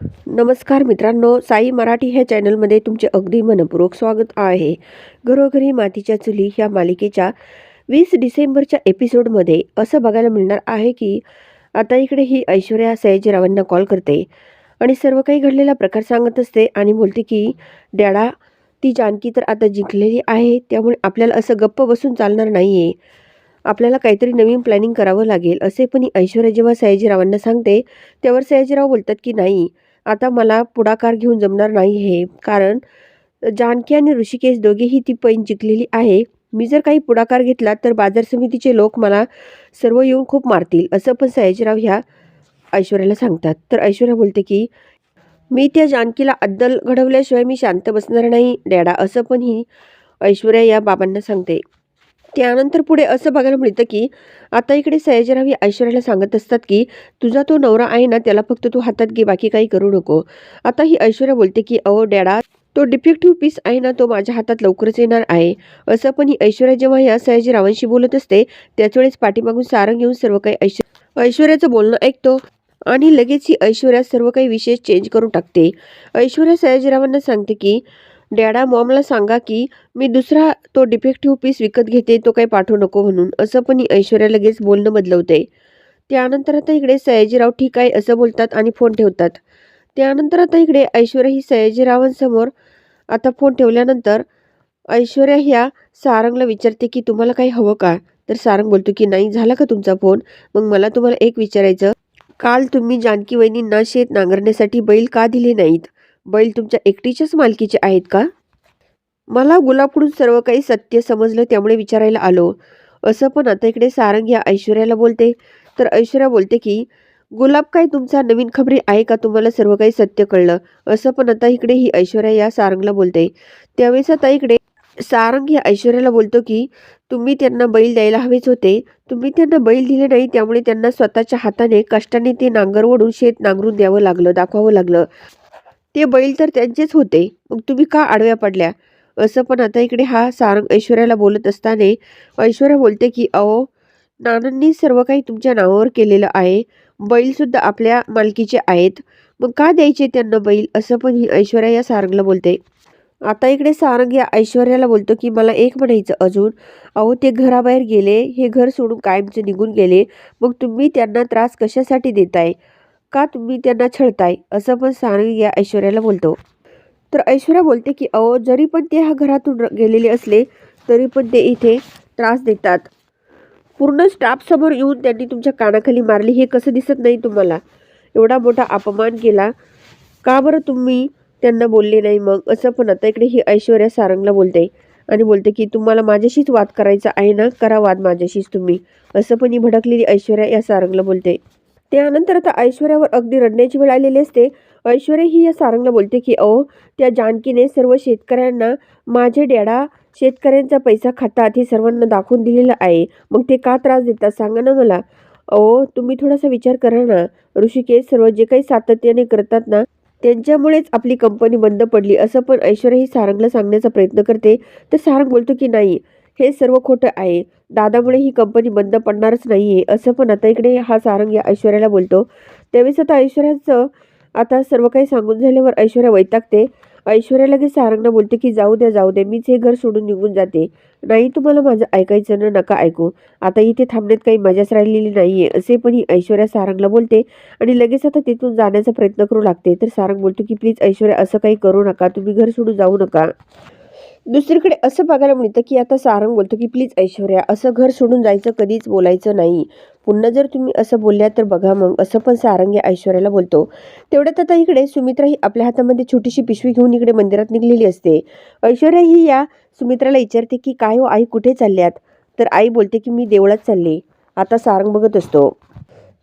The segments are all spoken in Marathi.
नमस्कार मित्रांनो साई मराठी ह्या चॅनलमध्ये तुमचे अगदी मनपूर्वक स्वागत आहे. घरोघरी मातीच्या चुली ह्या मालिकेच्या वीस डिसेंबरच्या एपिसोडमध्ये असं बघायला मिळणार आहे की आता इकडे ही ऐश्वर्या सयाजीरावांना कॉल करते आणि सर्व काही घडलेला प्रकार सांगत असते आणि बोलते की डॅडा ती जानकी तर आता जिंकलेली आहे त्यामुळे आपल्याला असं गप्प बसून चालणार नाही आहे आपल्याला काहीतरी नवीन प्लॅनिंग करावं लागेल. असे पण ऐश्वर्या जेव्हा सयाजीरावांना सांगते त्यावर सयाजीराव बोलतात की नाही आता मला पुढाकार घेऊन जमणार नाही हे. कारण जानकी आणि ऋषिकेश दोघेही ती पैन जिंकलेली आहे. मी जर काही पुढाकार घेतला तर बाजार समितीचे लोक मला सर्व येऊन खूप मारतील असं पण सयाजीराव ह्या ऐश्वर्याला सांगतात. तर ऐश्वर्या बोलते की मी त्या जानकीला अद्दल घडवल्याशिवाय मी शांत बसणार नाही डॅडा असं पण ही ऐश्वर्या या बाबांना सांगते. त्यानंतर पुढे असं बघायला मिळतं की आता इकडे सयाजीराव ही ऐश्वर्याला सांगत असतात की तुझा तो नवरा आहे ना त्याला फक्त तू हातात घे बाकी काही करू नको. आता ही ऐश्वर्या बोलते की अहो डॅडा तो डिफेक्टिव्ह पीस आहे ना तो माझ्या हातात लवकरच येणार आहे. असं पण ही ऐश्वर्या जेव्हा या सयाजीरावांशी बोलत असते त्याच वेळेस पाठीमागून सारंग येऊन सर्व काही ऐश्वर ऐश्वर्याचं बोलणं ऐकतो आणि लगेच ही ऐश्वर्या सर्व काही विशेष चेंज करून टाकते. ऐश्वर्या सयाजीरावांना सांगते की डॅडा मॉमला सांगा की मी दुसरा तो डिफेक्टिव्ह पीस विकत घेते तो काही पाठवू नको म्हणून. असं पण ऐश्वर्या लगेच बोलणं बदलवते. त्यानंतर आता इकडे सयाजीराव ठीक आहे असं बोलतात आणि फोन ठेवतात. त्यानंतर आता इकडे ऐश्वर्या ही सयाजीरावांसमोर आता फोन ठेवल्यानंतर ऐश्वर्या ह्या सारंगला विचारते की तुम्हाला काही हवं का? तर सारंग बोलतो की नाही झाला का तुमचा फोन? मग मला तुम्हाला एक विचारायचं. काल तुम्ही जानकी वहिनींना शेत नांगरण्यासाठी बैल का दिले नाहीत? बैल तुमच्या एकटीच्याच मालकीचे आहेत का? मला गुलाबकडून सर्व काही सत्य समजलं त्यामुळे विचारायला आलो. असं पण आता इकडे सारंग या ऐश्वर्याला बोलते. तर ऐश्वर्या बोलते की गुलाब काय तुमचा नवीन खबरी आहे का? तुम्हाला सर्व काही सत्य कळलं. असं पण आता इकडे ही ऐश्वर्या या सारंगला बोलते. त्यावेळेस आता इकडे सारंग या ऐश्वर्याला बोलतो की तुम्ही त्यांना बैल द्यायला हवेच होते. तुम्ही त्यांना बैल दिले नाही त्यामुळे त्यांना स्वतःच्या हाताने कष्टाने ते नांगर ओढून शेत नांगरून द्यावं लागलं दाखवावं लागलं. ते बैल तर त्यांचेच होते. मग तुम्ही का आडव्या पडल्या? असं पण आता इकडे हा सारंग ऐश्वर्याला बोलत असताना ऐश्वर्या बोलते की अहो नानांनी सर्व काही तुमच्या नावावर केलेलं आहे. बैलसुद्धा आपल्या मालकीचे आहेत. मग का द्यायचे त्यांना बैल? असं पण ही ऐश्वर्या या सारंगला बोलते. आता इकडे सारंग या ऐश्वर्याला बोलतो की मला एक म्हणायचं अजून. अहो ते घराबाहेर गेले. हे घर सोडून कायमचे निघून गेले. मग तुम्ही त्यांना त्रास कशासाठी देताय? का तुम्ही त्यांना छळताय? असं पण सारंग या ऐश्वर्याला बोलतो. तर ऐश्वर्या बोलते की अहो जरी पण ते ह्या घरातून गेलेले असले तरी पण ते इथे त्रास देतात. पूर्ण स्टाफ समोर येऊन त्यांनी तुमच्या कानाखाली मारली हे कसं दिसत नाही तुम्हाला? एवढा मोठा अपमान केला. का बरं तुम्ही त्यांना बोलले नाही मग? असं पण आता इकडे ही ऐश्वर्या सारंगला बोलते. आणि बोलते की तुम्हाला माझ्याशीच वाद करायचा आहे ना? करा वाद माझ्याशीच तुम्ही. असं पण ही भडकलेली ऐश्वर्या या सारंगला बोलते. त्यानंतर आता ऐश्वर्यावर अगदी रडण्याची वेळ आलेली असते. ऐश्वर्या ही या सारंगला बोलते की अहो त्या जानकीने सर्व शेतकऱ्यांना माझे डॅडा शेतकऱ्यांचा पैसा खातात हे सर्वांना दाखवून दिलेलं आहे. मग ते का त्रास देतात सांगा ना मला. अहो तुम्ही थोडासा विचार करा ना. ऋषिकेश सर्व जे काही सातत्याने करतात ना त्यांच्यामुळेच आपली कंपनी बंद पडली. असं पण ऐश्वर्या ही सारंगला सांगण्याचा प्रयत्न करते. तर सारंग बोलतो की नाही हे सर्व खोटं आहे. दादामुळे ही कंपनी बंद पडणारच नाही आहे असं पण आता इकडे हा सारंग या ऐश्वर्याला बोलतो. त्यावेळेस आता ऐश्वर्याचं आता सर्व काही सांगून झाल्यावर ऐश्वर्या वैतागते. ऐश्वर्या लगेच सारंगला बोलते की जाऊ द्या जाऊ द्या मीच हे घर सोडून निघून जाते. नाही तुम्हाला माझं ऐकायचं ना नका ऐकू. आता इथे थांबण्यात काही मजाच राहिलेली नाही आहे असे पण ही ऐश्वर्या सारंगला बोलते. आणि लगेच आता तिथून जाण्याचा प्रयत्न करू लागते. तर सारंग बोलतो की प्लीज ऐश्वर्या असं काही करू नका. तुम्ही घर सोडून जाऊ नका. दुसरीकडे असं बघायला मिळतं की आता सारंग बोलतो की प्लीज ऐश्वर्या असं घर सोडून जायचं कधीच बोलायचं नाही. पुन्हा जर तुम्ही असं बोलल्या तर बघा मग. असं पण सारंग या ऐश्वर्याला बोलतो. तेवढ्यात आता इकडे सुमित्रा ही आपल्या हातामध्ये छोटीशी पिशवी घेऊन इकडे मंदिरात निघलेली असते. ऐश्वर्या ही या सुमित्राला विचारते की काय हो आई कुठे चालल्यात? तर आई बोलते की मी देवळात चालले. आता सारंग बघत असतो.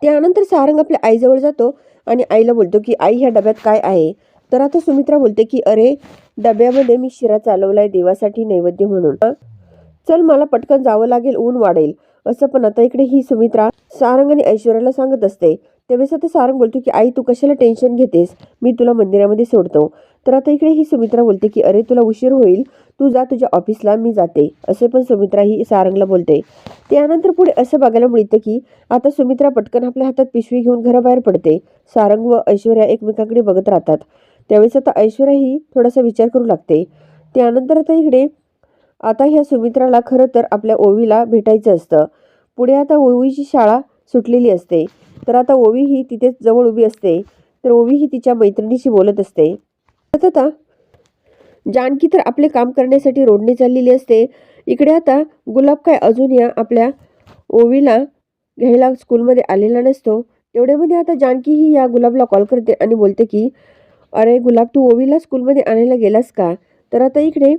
त्यानंतर सारंग आपल्या आईजवळ जातो आणि आईला बोलतो की आई ह्या डब्यात काय आहे? तर आता सुमित्रा बोलते की अरे डब्यामध्ये मी शिरा चालवलाय देवासाठी नैवेद्य म्हणून. चल मला पटकन जावं लागेल ऊन वाढेल. असं पण आता इकडे ही सुमित्रा सारंग आणि ऐश्वर्याला सांगत असते. त्यावेळेस आता सारंग बोलतो की आई तू कशाला टेन्शन घेतेस? मी तुला मंदिरामध्ये सोडतो. तर आता इकडे ही सुमित्रा बोलते की अरे तुला उशीर होईल. तू जा तुझ्या ऑफिसला मी जाते. असे पण सुमित्रा ही सारंगला बोलते. त्यानंतर पुढे असं बघायला मिळतं की आता सुमित्रा पटकन आपल्या हातात पिशवी घेऊन घराबाहेर पडते. सारंग व ऐश्वर्या एकमेकांकडे बघत राहतात. त्यावेळेस आता ऐश्वर्याही थोडासा विचार करू लागते. त्यानंतर आता इकडे आता ह्या सुमित्राला खरं तर आपल्या ओवीला भेटायचं असतं. पुढे आता ओवीची शाळा सुटलेली असते. तर आता ओवी ही तिथेच जवळ उभी असते. तर ओवी ही तिच्या मैत्रिणीशी बोलत असते. आता जानकी तर आपले काम करण्यासाठी रोडने चाललेली असते. इकडे आता गुलाब काय अजून या आपल्या ओवीला घ्यायला स्कूलमध्ये आलेला नसतो. तेवढ्यामध्ये आता जानकी ही या गुलाबला कॉल करते आणि बोलते की अरे गुलाब तू ओवीला स्कूलमध्ये आणायला गेलास का? तर आता इकडे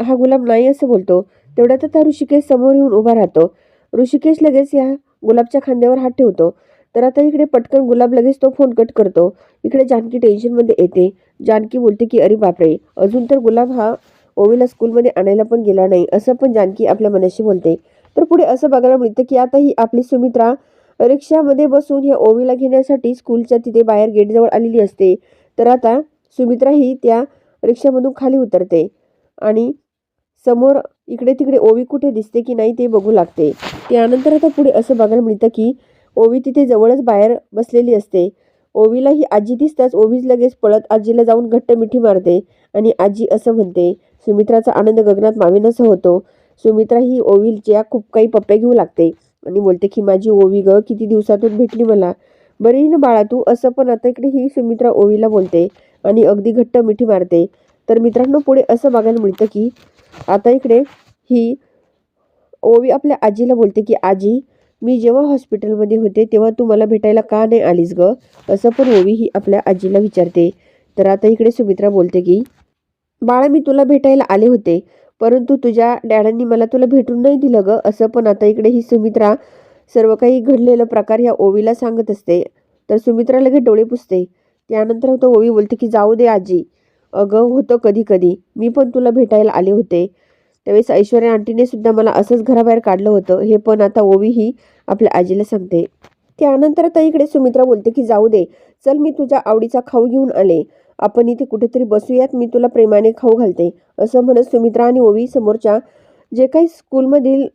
हा गुलाब नाही असं बोलतो. तेवढ्यात आता ऋषिकेश समोर येऊन उभा राहतो. ऋषिकेश लगेच या गुलाबच्या खांद्यावर हात ठेवतो. तर आता इकडे पटकन गुलाब लगेच तो फोन कट करतो. इकडे जानकी टेन्शनमध्ये येते. जानकी बोलते की अरे बापरे अजून तर गुलाब हा ओवीला स्कूलमध्ये आणायला पण गेला नाही असं पण जानकी आपल्या मनाशी बोलते. तर पुढे असं बघायला मिळतं की आता ही आपली सुमित्रा रिक्षामध्ये बसून ह्या ओवीला घेण्यासाठी स्कूलच्या तिथे बाहेर गेटजवळ आलेली असते. तर आता सुमित्रा ही त्या रिक्षामधून खाली उतरते आणि समोर इकडे तिकडे ओवी कुठे दिसते की नाही ते बघू लागते. त्यानंतर आता पुढे असं बघायला मिळतं की ओवी तिथे जवळच बाहेर बसलेली असते. ओवीला ही आजी दिसताच ओवीच लगेच पळत आजीला जाऊन घट्ट मिठी मारते आणि आजी असं म्हणते सुमित्राचा आनंद गगनात मावेनासा होतो. सुमित्रा ही ओवीलच्या खूप काही पप्प्या घेऊ लागते. आणि बोलते की माझी ओवी ग किती दिवसातून भेटली मला. बरी ना बाळा तू? असं पण आता इकडे ही सुमित्रा ओवीला बोलते आणि अगदी घट्ट मिठी मारते. तर मित्रांनो पुढे असं बघायला मिळतं की आता इकडे ही ओवी आपल्या आजीला बोलते की आजी मी जेव्हा हॉस्पिटलमध्ये होते तेव्हा तू मला भेटायला का नाही आलीस ग? असं पण ओवी ही आपल्या आजीला विचारते. तर आता इकडे सुमित्रा बोलते की बाळा मी तुला भेटायला आले होते परंतु तुझ्या डॅडांनी मला तुला भेटून नाही दिलं ग. असं पण आता इकडे ही सुमित्रा सर्व काही घडलेलं प्रकार ह्या ओवीला सांगत असते. तर सुमित्रा लगेच डोळे पुसते. त्यानंतर होतं ओवी बोलते की जाऊ दे आजी. अगं होतं कधी कधी मी पण तुला भेटायला आले होते. त्यावेळेस ऐश्वर्या आंटीने सुद्धा मला असंच घराबाहेर काढलं होतं. हे पण आता ओवी ही आपल्या आजीला सांगते. त्यानंतर आता इकडे सुमित्रा बोलते की जाऊ दे. चल मी तुझ्या आवडीचा खाऊ घेऊन आले. आपण इथे कुठेतरी बसूयात. मी तुला प्रेमाने खाऊ घालते. असं म्हणत सुमित्रा आणि ओवी समोरच्या जे काही स्कूलमधील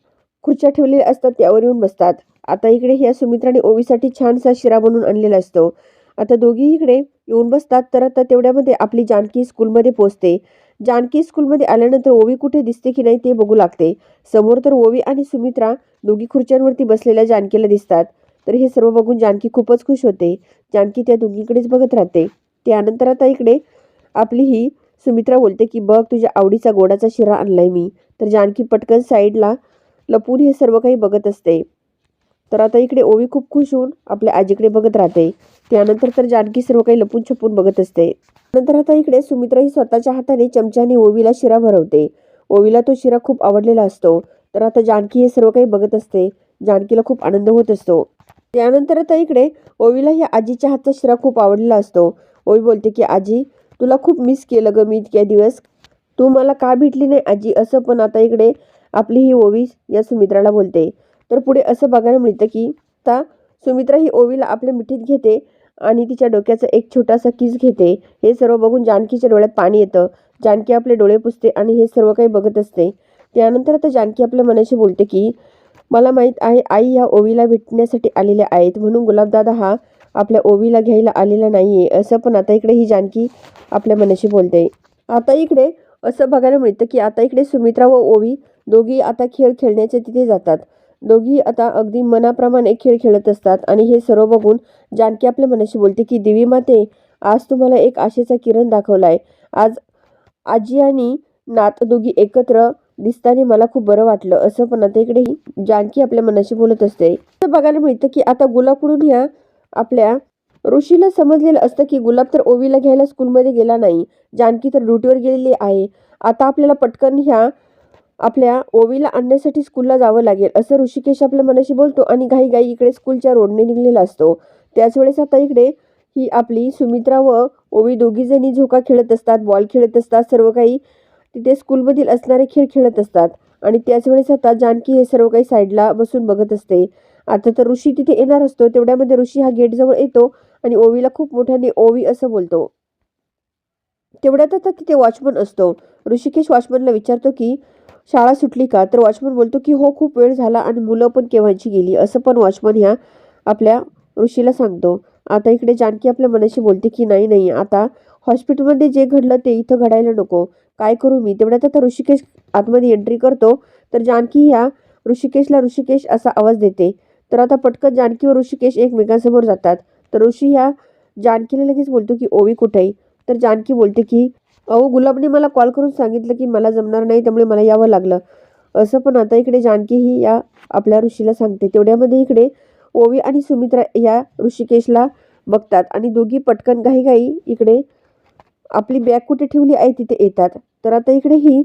खुर्च्या ठेवलेल्या असतात त्यावर येऊन बसतात. आता इकडे ह्या सुमित्राने ओवीसाठी छानसा शिरा बनवून आणलेला असतो. आता दोघी इकडे येऊन बसतात तर आता तेवढ्यामध्ये आपली जानकी स्कूलमध्ये पोचते जानकी स्कूलमध्ये आल्यानंतर ओवी कुठे दिसते की नाही ते बघू लागते. समोर तर ओवी आणि सुमित्रा दोघी खुर्च्यांवरती बसलेल्या जानकीला दिसतात. तर हे सर्व बघून जानकी खूपच खुश होते. जानकी त्या दोघीकडेच बघत राहते. त्यानंतर आता इकडे आपली ही सुमित्रा बोलते की बघ तुझ्या आवडीचा गोडाचा शिरा आणलाय मी. तर जानकी पटकन साईडला लपून हे सर्व काही बघत असते. तर आता इकडे ओवी खूप खुश होऊन आपल्या आजीकडे बघत राहते. त्यानंतर तर जानकी सर्व काही लपून छपून बघत असते. नंतर आता इकडे सुमित्रा ही स्वतःच्या हाताने चमच्याने ओवीला शिरा भरवते. ओवीला तो शिरा खूप आवडलेला असतो. तर आता जानकी हे सर्व काही बघत असते. जानकीला खूप आनंद होत असतो. त्यानंतर आता इकडे ओवीला ह्या आजीच्या हातचा शिरा खूप आवडलेला असतो. ओवी बोलते की आजी तुला खूप मिस केलं ग मी इतक्या दिवस. तू मला का भेटली नाही आजी? असं पण आता इकडे आपली ही ओवी या सुमित्राला बोलते. तर पुढे असं बघायला मिळतं की आता सुमित्रा ही ओवीला आपल्या मिठीत घेते आणि तिच्या डोक्याचा एक छोटासा किस घेते. हे सर्व बघून जानकीच्या डोळ्यात पाणी येतं. जानकी आपले डोळे पुसते आणि हे सर्व काही बघत असते. त्यानंतर आता जानकी आपल्या मनाशी बोलते की मला माहीत आहे आई ह्या ओवीला भेटण्यासाठी आलेल्या आहेत. म्हणून गुलाबदादा हा आपल्या ओवीला घ्यायला आलेला नाही आहे असं पण आता इकडे ही जानकी आपल्या मनाशी बोलते. आता इकडे असं बघायला मिळतं की आता इकडे सुमित्रा व ओवी दोघी आता खेळ खेळण्याचे तिथे जातात. दोघी आता अगदी मनाप्रमाणे खेळ खेळत असतात आणि हे सर्व बघून जानकी आपल्या मनाशी बोलते की देवी माते आज तुम्हाला एक आशेचा किरण दाखवलाय. आज आजी आणि नात दोघी एकत्र दिसताना मला खूप बरं वाटलं असं पण आता इकडेही जानकी आपल्या मनाशी बोलत असते. असं बघायला मिळतं की आता गुलाबकडून ह्या आपल्या ऋषीला समजलेलं असतं की गुलाब तर ओवीला घ्यायला स्कूलमध्ये गेला नाही. जानकी तर ड्युटीवर गेलेली आहे. आता आपल्याला पटकन ह्या आपल्या ओवीला आणण्यासाठी स्कूलला जावं लागेल असं ऋषिकेश आपल्या मनाशी बोलतो आणि घाई घाई इकडे स्कूलच्या रोडने निघलेला असतो. त्याच वेळेस आता इकडे ही आपली सुमित्रा व ओवी दोघी जणी झोका खेळत असतात बॉल खेळत असतात सर्व काही तिथे स्कूलमधील असणारे खेळ खेळत असतात. आणि त्याच वेळेस आता जानकी हे सर्व काही साईडला बसून बघत असते. आता तर ऋषी तिथे येणार असतो तेवढ्यामध्ये ऋषी हा गेटजवळ येतो आणि ओवीला खूप मोठ्याने ओवी असं बोलतो. तेवढ्यात आता तिथे वॉचमन असतो. ऋषिकेश वॉचमनला विचारतो की शाळा सुटली का? तर वॉचमन बोलतो की हो खूप वेळ झाला आणि मुलं पण केव्हाची गेली? असं पण वॉचमन ह्या आपल्या ऋषीला सांगतो. आता इकडे जानकी आपल्या मनाशी बोलते की नाही नाही आता हॉस्पिटलमध्ये जे घडलं ते इथं घडायला नको. काय करू मी? तेवढ्यात आता ऋषिकेश आतमध्ये एंट्री करतो. तर जानकी ह्या ऋषिकेशला ऋषिकेश असा आवाज देते. तर आता पटकन जानकी व ऋषिकेश एकमेकांसमोर जातात. तर ऋषी ह्या जानकीला लगेच बोलतो की ओवी कुठे तर जानकी बोलते की अहो गुलाबने मला कॉल करून सांगितलं की मला जमणार नाही त्यामुळे मला यावं लागलं. असं पण आता इकडे जानकी ही या आपल्या ऋषीला सांगते. तेवढ्यामध्ये इकडे ओवी आणि सुमित्रा या ऋषिकेशला बघतात आणि दोघी पटकन काही काही इकडे आपली बॅग कुठे ठेवली आहे तिथे येतात. तर आता इकडे ही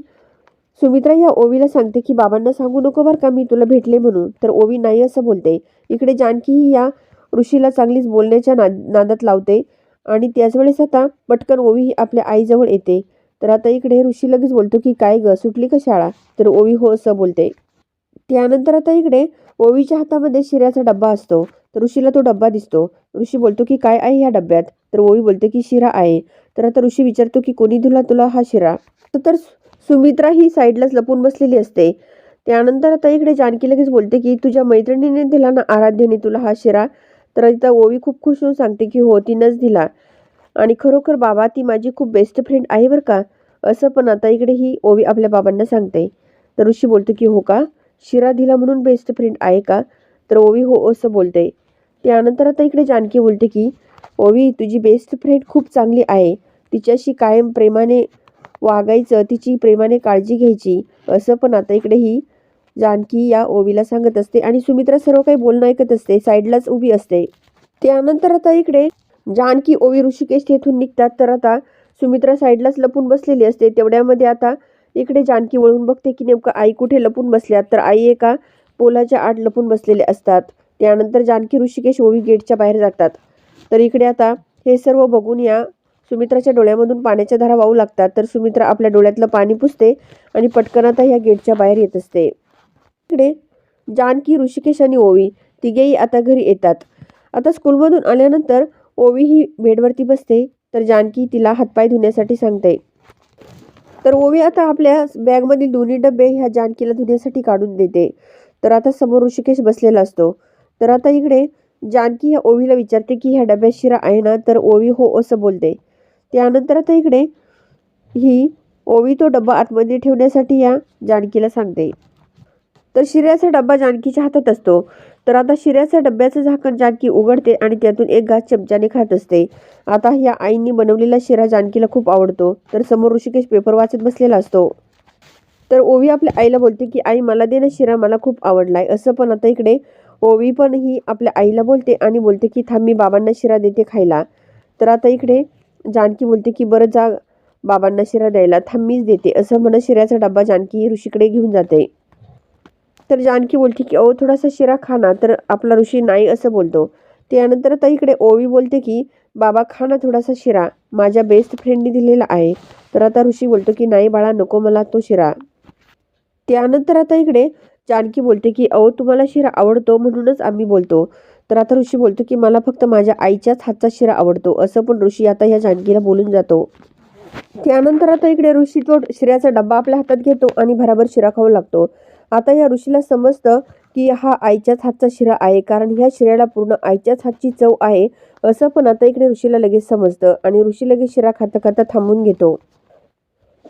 सुमित्रा या ओवीला सांगते की बाबांना सांगू नको बरं का मी तुला भेटले म्हणून. तर ओवी नाही असं बोलते. इकडे जानकी ही या ऋषीला चांगलीच बोलण्याच्या नाद नादात लावते. आणि त्याच वेळेस आता पटकन ओवी ही आपल्या आईजवळ येते. तर आता इकडे ऋषी लगेच बोलतो की काय ग सुटली का शाळा? तर ओवी हो असं बोलते. त्यानंतर आता इकडे ओवीच्या हातामध्ये शिऱ्याचा डब्बा असतो. तर ऋषीला तो डब्बा दिसतो. ऋषी बोलतो की काय आहे ह्या डब्यात? तर ओवी बोलते की शिरा आहे. तर आता ऋषी विचारतो की कोणी दिला तुला हा शिरा? तर सुमित्रा ही साईडलाच लपून बसलेली असते. त्यानंतर आता इकडे जानकी लगेच बोलते की तुझ्या मैत्रिणीने दिला ना आराध्यने तुला हा शिरा? तर इथं ओवी खूप खुश होऊन सांगते की हो तिनंच दिला. आणि खरोखर बाबा ती माझी खूप बेस्ट फ्रेंड आहे बरं का असं पण आता इकडे ही ओवी आपल्या बाबांना सांगते. तर ऋषी बोलतो की हो का? शिरा दिला म्हणून बेस्ट फ्रेंड आहे का? तर ओवी हो असं बोलते. त्यानंतर आता इकडे जानकी बोलते की ओवी तुझी बेस्ट फ्रेंड खूप चांगली आहे. तिच्याशी कायम प्रेमाने वागायचं तिची प्रेमाने काळजी घ्यायची. असं पण आता इकडे ही जानकी या ओवीला सांगत असते आणि सुमित्रा सर्व काही बोलणं ऐकत असते साईडलाच उभी असते. त्यानंतर आता इकडे जानकी ओवी ऋषिकेश तेथून निघतात. तर आता सुमित्रा साईडलाच लपून बसलेली असते. तेवढ्यामध्ये आता इकडे जानकी वळून बघते की नेमकं आई कुठे लपून बसल्यात तर आई एका पोलाच्या आड लपून बसलेले असतात. त्यानंतर जानकी ऋषिकेश ओवी गेटच्या बाहेर जातात. तर इकडे आता हे सर्व बघून या सुमित्राच्या डोळ्यामधून पाण्याच्या धारा वाहू लागतात. तर सुमित्रा आपल्या डोळ्यातलं पाणी पुसते आणि पटकन आता ह्या गेटच्या बाहेर येत असते. इकडे जानकी ऋषिकेश आणि ओवी तिघेही आता घरी येतात. आता स्कूलमधून आल्यानंतर ओवी ही बेडवरती बसते तर जानकी तिला हातपाय धुण्यासाठी सांगते. तर ओवी आता आपल्या बॅगमधील दोन्ही डबे ह्या जानकीला धुण्यासाठी काढून देते. तर आता समोर ऋषिकेश बसलेला असतो. तर आता इकडे जानकी ह्या ओवीला विचारते की ह्या डब्यात शिरा आहे ना तर ओवी हो असं बोलते. त्यानंतर आता इकडे ही ओवी तो डब्बा आतमध्ये ठेवण्यासाठी या जानकीला सांगते. तर शिऱ्याचा डब्बा जानकीच्या हातात असतो. तर आता शिऱ्याच्या डब्याचं झाकण जानकी उघडते आणि त्यातून एक घास चमच्याने खात असते. आता ह्या आईंनी बनवलेला शिरा जानकीला खूप आवडतो. तर समोर ऋषिकेश पेपर वाचत बसलेला असतो. तर ओवी आपल्या आईला बोलते की आई मला दे ना शिरा मला खूप आवडलाय. असं पण आता इकडे ओवी पण ही आपल्या आईला बोलते आणि बोलते की थांब मी बाबांना शिरा देते खायला. तर आता इकडे जानकी बोलते की बरं जा बाबांना शिरा द्यायला. थांब मीच देते. असं म्हणत शिऱ्याचा डब्बा जानकी ऋषीकडे घेऊन जाते. तर जानकी बोलते की अहो थोडासा शिरा खा ना. तर आपला ऋषी नाही असं बोलतो. त्यानंतर आता इकडे ओवी बोलते की बाबा खा ना थोडासा शिरा. माझ्या बेस्ट फ्रेंडनी दिलेला आहे. तर आता ऋषी बोलतो की नाही बाळा नको मला तो शिरा. त्यानंतर आता इकडे जानकी बोलते की अहो तुम्हाला शिरा आवडतो म्हणूनच आम्ही बोलतो. तर आता ऋषी बोलतो की मला फक्त माझ्या आईच्याच हातचा शिरा आवडतो. असं पण ऋषी आता ह्या जानकीला बोलून जातो. त्यानंतर आता इकडे ऋषी तो शिऱ्याचा डब्बा आपल्या हातात घेतो आणि भराभर शिरा खाऊ लागतो. आता या ऋषीला समजतं की हा आईच्याच हातचा शिरा आहे कारण ह्या शिऱ्याला पूर्ण आईच्याच हातची चव आहे असं पण आता इकडे ऋषीला लगेच समजतं आणि ऋषी लगेच शिरा खाता खाता थांबून घेतो.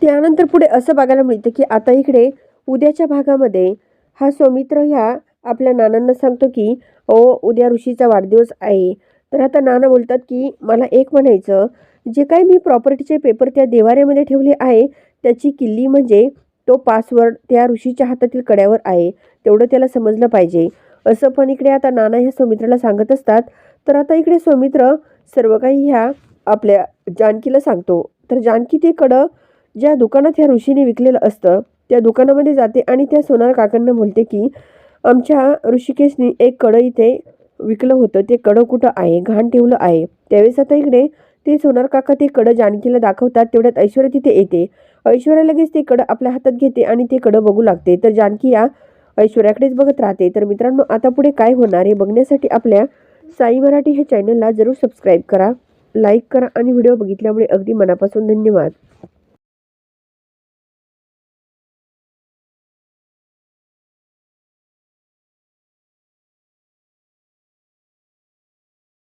त्यानंतर पुढे असं बघायला मिळतं की आता इकडे उद्याच्या भागामध्ये हा सौमित्र ह्या आपल्या नानांना सांगतो की ओ उद्या ऋषीचा वाढदिवस आहे. तर आता नाना बोलतात की मला एक म्हणायचं जे काही मी प्रॉपर्टीचे पेपर त्या देवाऱ्यामध्ये ठेवले आहे त्याची किल्ली म्हणजे तो पासवर्ड त्या ऋषीच्या हातातील कड्यावर आहे. तेवढं त्याला समजलं पाहिजे. असं पण इकडे आता नाना ह्या सौमित्राला सांगत असतात. तर आता इकडे सौमित्र सर्व काही ह्या आपल्या जानकीला सांगतो. तर जानकी ते कडं ज्या दुकानात ह्या ऋषीने विकलेलं असतं त्या दुकानामध्ये जाते आणि त्या सोनार काकांना बोलते की आमच्या ऋषिकेशनी एक कडं इथे विकलं होतं. ते कडं कुठं आहे? घाण ठेवलं आहे. त्यावेळेस आता इकडे ते सोनार काका ते कडं जानकीला दाखवतात तेवढ्यात ऐश्वर्या तिथे येते. ऐश्वर्या लगेच ते कडं आपल्या हातात घेते आणि ते कडं बघू लागते. तर जानकी या ऐश्वर्याकडेच बघत राहते. तर मित्रांनो आता पुढे काय होणार हे बघण्यासाठी आपल्या साई मराठी हे चॅनलला जरूर सबस्क्राईब करा लाईक करा आणि व्हिडिओ बघितल्यामुळे अगदी मनापासून धन्यवाद.